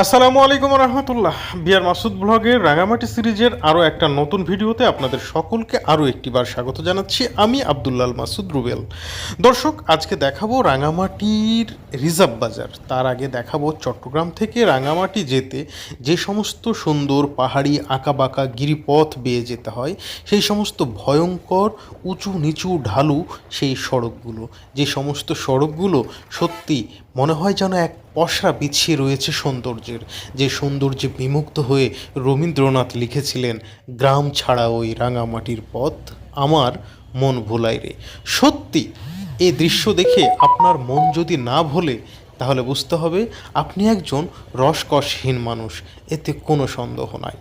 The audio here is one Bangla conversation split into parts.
আসসালামু আলাইকুম রহমতুল্লাহ বিয়ার মাসুদ ব্লগের রাঙামাটি সিরিজের আরও একটা নতুন ভিডিওতে আপনাদের সকলকে আরও একটিবার স্বাগত জানাচ্ছি। আমি আবদুল্লাল মাসুদ রুবেল। দর্শক, আজকে দেখাবো রাঙামাটির রিজার্ভ বাজার। তার আগে দেখাবো চট্টগ্রাম থেকে রাঙামাটি যেতে যে সমস্ত সুন্দর পাহাড়ি আঁকাবাঁকা গিরিপথ বেয়ে যেতে হয়, সেই সমস্ত ভয়ঙ্কর উঁচু নিচু ঢালু সেই সড়কগুলো। যে সমস্ত সড়কগুলো সত্যি মনে হয় যেন এক পশরা বিছিয়ে রয়েছে সৌন্দর্যের। যে সৌন্দর্যে বিমুক্ত হয়ে রবীন্দ্রনাথ লিখেছিলেন, গ্রাম ছাড়া ওই রাঙামাটির পথ আমার মন ভোলাই রে। সত্যি এই দৃশ্য দেখে আপনার মন যদি না ভোলে, তাহলে বুঝতে হবে আপনি একজন রসকসহীন মানুষ, এতে কোনো সন্দেহ নাই।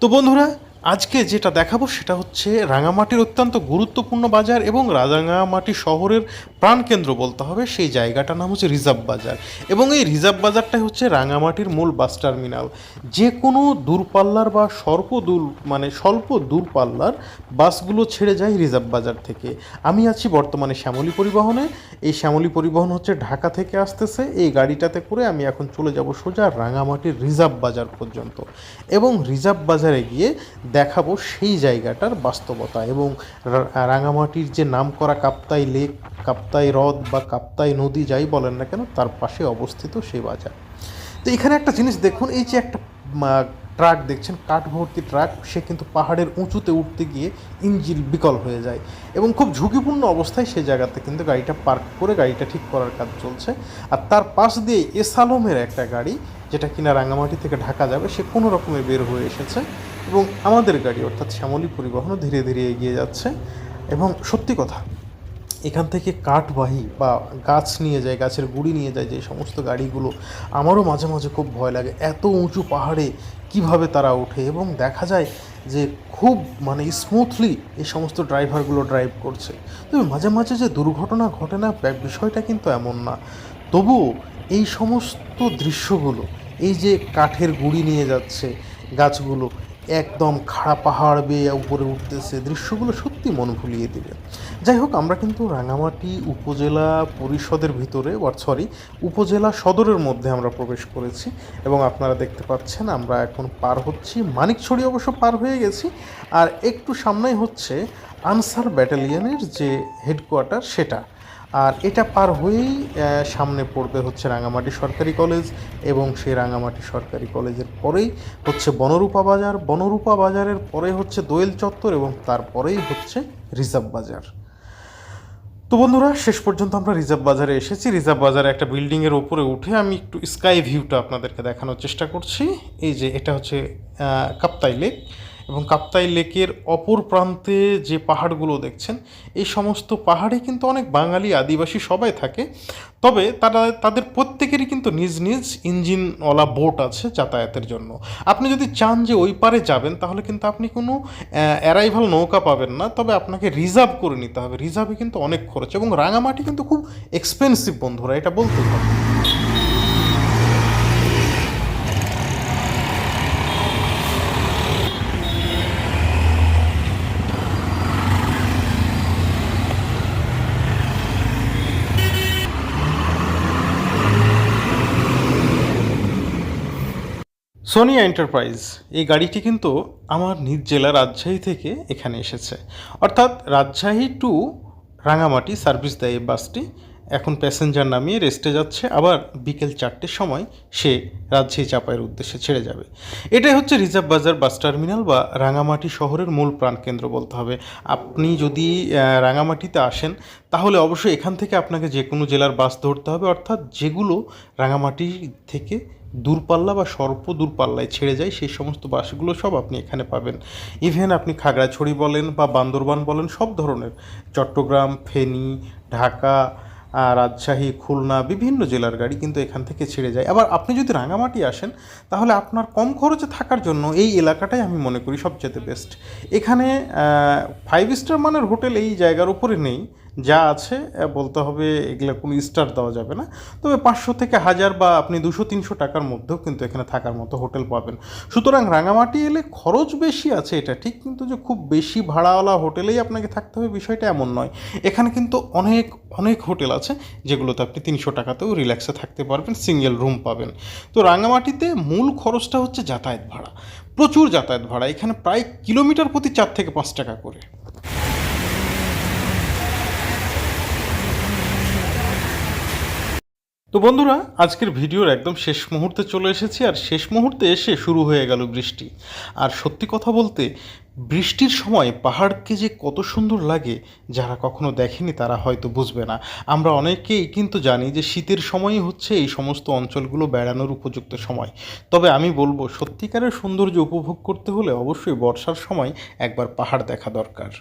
তো বন্ধুরা আজকে যেটা দেখাবো সেটা হচ্ছে রাঙামাটির অত্যন্ত গুরুত্বপূর্ণ বাজার এবং রাঙামাটি শহরের প্রাণকেন্দ্র বলতে হবে। সেই জায়গাটার নাম হচ্ছে রিজার্ভ বাজার এবং এই রিজার্ভ বাজারটাই হচ্ছে রাঙামাটির মূল বাস টার্মিনাল। যে কোনো দূরপাল্লার বা স্বল্প দূর মানে স্বল্প দূরপাল্লার বাসগুলো ছেড়ে যায় রিজার্ভ বাজার থেকে। আমি আছি বর্তমানে শ্যামলী পরিবহনে। এই শ্যামলী পরিবহন হচ্ছে ঢাকা থেকে আসতেছে। এই গাড়িটাতে করে আমি এখন চলে যাব সোজা রাঙামাটির রিজার্ভ বাজার পর্যন্ত। এবং রিজার্ভ বাজারে গিয়ে দেখাবো সেই জায়গাটার বাস্তবতা এবং রাঙামাটির যে নামকরা কাপ্তাই লেক, কাপ্তাই হ্রদ বা কাপ্তাই নদী যাই বলেন না কেন, তার পাশে অবস্থিত সেই বাজার। তো এখানে একটা জিনিস দেখুন, এই যে একটা ট্রাক দেখছেন কাঠ ভর্তি ট্রাক, সে কিন্তু পাহাড়ের উঁচুতে উঠতে গিয়ে ইঞ্জিন বিকল হয়ে যায় এবং খুব ঝুঁকিপূর্ণ অবস্থায় সেই জায়গাতে কিন্তু গাড়িটা পার্ক করে গাড়িটা ঠিক করার কাজ চলছে। আর তার পাশ দিয়ে এসালমের একটা গাড়ি যেটা কিনা রাঙামাটি থেকে ঢাকা যাবে, সে কোনো রকমে বের হয়ে এসেছে এবং আমাদের গাড়ি অর্থাৎ শ্যামলী পরিবহনও ধীরে ধীরে এগিয়ে যাচ্ছে। এবং সত্যি কথা, এখান থেকে কাঠবাহী বা গাছ নিয়ে যায়, গাছের গুঁড়ি নিয়ে যায় যে সমস্ত গাড়িগুলো, আমারও মাঝে মাঝে খুব ভয় লাগে এত উঁচু পাহাড়ে কীভাবে তারা ওঠে এবং দেখা যায় যে খুব মানে স্মুথলি এই সমস্ত ড্রাইভারগুলো ড্রাইভ করছে। তবে মাঝে মাঝে যে দুর্ঘটনা ঘটে না বিষয়টা কিন্তু এমন না। তবুও এই সমস্ত দৃশ্যগুলো, এই যে কাঠের গুঁড়ি নিয়ে যাচ্ছে গাছগুলো, একদম খাড়া পাহাড় বেয়ে উপরে উঠতেছে, দৃশ্যগুলো সত্যি মন ভুলিয়ে দেবে। যাই হোক, আমরা কিন্তু রাঙামাটি উপজেলা পরিষদের ভিতরে বা সরি উপজেলা সদরের মধ্যে আমরা প্রবেশ করেছি, এবং আপনারা দেখতে পাচ্ছেন আমরা এখন পার হচ্ছি। মানিকছড়ি অবশ্য পার হয়ে গেছি, আর একটু সামনেই হচ্ছে আনসার ব্যাটালিয়নের যে হেডকোয়ার্টার সেটা। আর এটা পার হয়েই সামনে পড়বে হচ্ছে রাঙামাটি সরকারি কলেজ এবং সেই রাঙামাটি সরকারি কলেজের পরেই হচ্ছে বনরূপা বাজার। বনরূপা বাজারের পরে হচ্ছে দোয়েল চত্বর এবং তারপরেই হচ্ছে রিজার্ভ বাজার। তো বন্ধুরা, শেষ পর্যন্ত আমরা রিজার্ভ বাজারে এসেছি। রিজার্ভ বাজারে একটা বিল্ডিংয়ের ওপরে উঠে আমি একটু স্কাই ভিউটা আপনাদেরকে দেখানোর চেষ্টা করছি। এই যে এটা হচ্ছে কাপ্তাই লেক। এবং কাপ্তাই লেকের অপর প্রান্তে যে পাহাড়গুলো দেখছেন, এই সমস্ত পাহাড়ে কিন্তু অনেক বাঙালি আদিবাসী সবাই থাকে। তবে তারা, তাদের প্রত্যেকেরই কিন্তু নিজ নিজ ইঞ্জিনওয়ালা বোট আছে যাতায়াতের জন্য। আপনি যদি চান যে ওই পারে যাবেন, তাহলে কিন্তু আপনি কোনো অ্যারাইভাল নৌকা পাবেন না। তবে আপনাকে রিজার্ভ করে নিতে হবে। রিজার্ভে কিন্তু অনেক খরচ এবং রাঙামাটি কিন্তু খুব এক্সপেন্সিভ বন্ধুরা, এটা বলতে হবে সোনিয়া এন্টারপ্রাইজ এই গাড়িটি কিন্তু আমার নিজ জেলা রাজশাহী থেকে এখানে এসেছে। অর্থাৎ রাজশাহী টু রাঙামাটি সার্ভিস দেয় এই বাসটি। এখন প্যাসেঞ্জার নামিয়ে রেস্টে যাচ্ছে। আবার বিকেল চারটের সময় সে রাজশাহী চাপাইয়ের উদ্দেশ্যে ছেড়ে যাবে। এটাই হচ্ছে রিজার্ভ বাজার বাস টার্মিনাল বা রাঙামাটি শহরের মূল প্রাণকেন্দ্র বলতে হবে। আপনি যদি রাঙামাটিতে আসেন, তাহলে অবশ্যই এখান থেকে আপনাকে যে কোনো জেলার বাস ধরতে হবে। অর্থাৎ যেগুলো রাঙামাটি থেকে দূরপাল্লা বা স্বল্প দূরপাল্লায় ছেড়ে যায়, সেই সমস্ত বাসগুলো সব আপনি এখানে পাবেন। ইভেন আপনি খাগড়াছড়ি বলেন বা বান্দরবান বলেন, সব ধরনের চট্টগ্রাম, ফেনী, ঢাকা রাজশাহী, খুলনা, বিভিন্ন জেলার গাড়ি কিন্তু এখান থেকে ছেড়ে যায়। আবার আপনি যদি রাঙামাটি আসেন, তাহলে আপনার কম খরচে থাকার জন্য এই এলাকাটাই আমি মনে করি সবচেয়ে বেস্ট এখানে ফাইভ স্টার মানের হোটেল এই জায়গার উপরে নেই যা আছে বলতে হবে এগুলো কোনো স্টার দেওয়া যাবে না। তবে পাঁচশো থেকে হাজার বা আপনি দুশো, তিনশো টাকার মধ্যেও কিন্তু এখানে থাকার মতো হোটেল পাবেন। সুতরাং রাঙামাটি এলে খরচ বেশি আছে এটা ঠিক, কিন্তু যে খুব বেশি ভাড়াওয়ালা হোটেলেই আপনাকে থাকতে হবে বিষয়টা এমন নয়। এখানে কিন্তু অনেক অনেক হোটেল আছে যেগুলোতে আপনি তিনশো টাকাতেও রিল্যাক্সে থাকতে পারবেন সিঙ্গেল রুম পাবেন। তো রাঙামাটিতে মূল খরচটা হচ্ছে যাতায়াত ভাড়া। প্রচুর যাতায়াত ভাড়া, এখানে প্রায় কিলোমিটার প্রতি চার থেকে পাঁচ টাকা করে। তো বন্ধুরা, আজকের ভিডিওর একদম শেষ মুহূর্তে চলে এসেছি আর শেষ মুহূর্তে এসে শুরু হয়ে গেল বৃষ্টি। আর সত্যি কথা বলতে, বৃষ্টির সময় পাহাড়কে যে কত সুন্দর লাগে, যারা কখনো দেখেনি তারা হয়তো বুঝবে না। আমরা অনেকেই কিন্তু জানি যে শীতের সময়ই হচ্ছে এই সমস্ত অঞ্চলগুলো বেড়ানোর উপযুক্ত সময়। তবে আমি বলব, সত্যিকারের সৌন্দর্য উপভোগ করতে হলে অবশ্যই বর্ষার সময় একবার পাহাড় দেখা দরকার।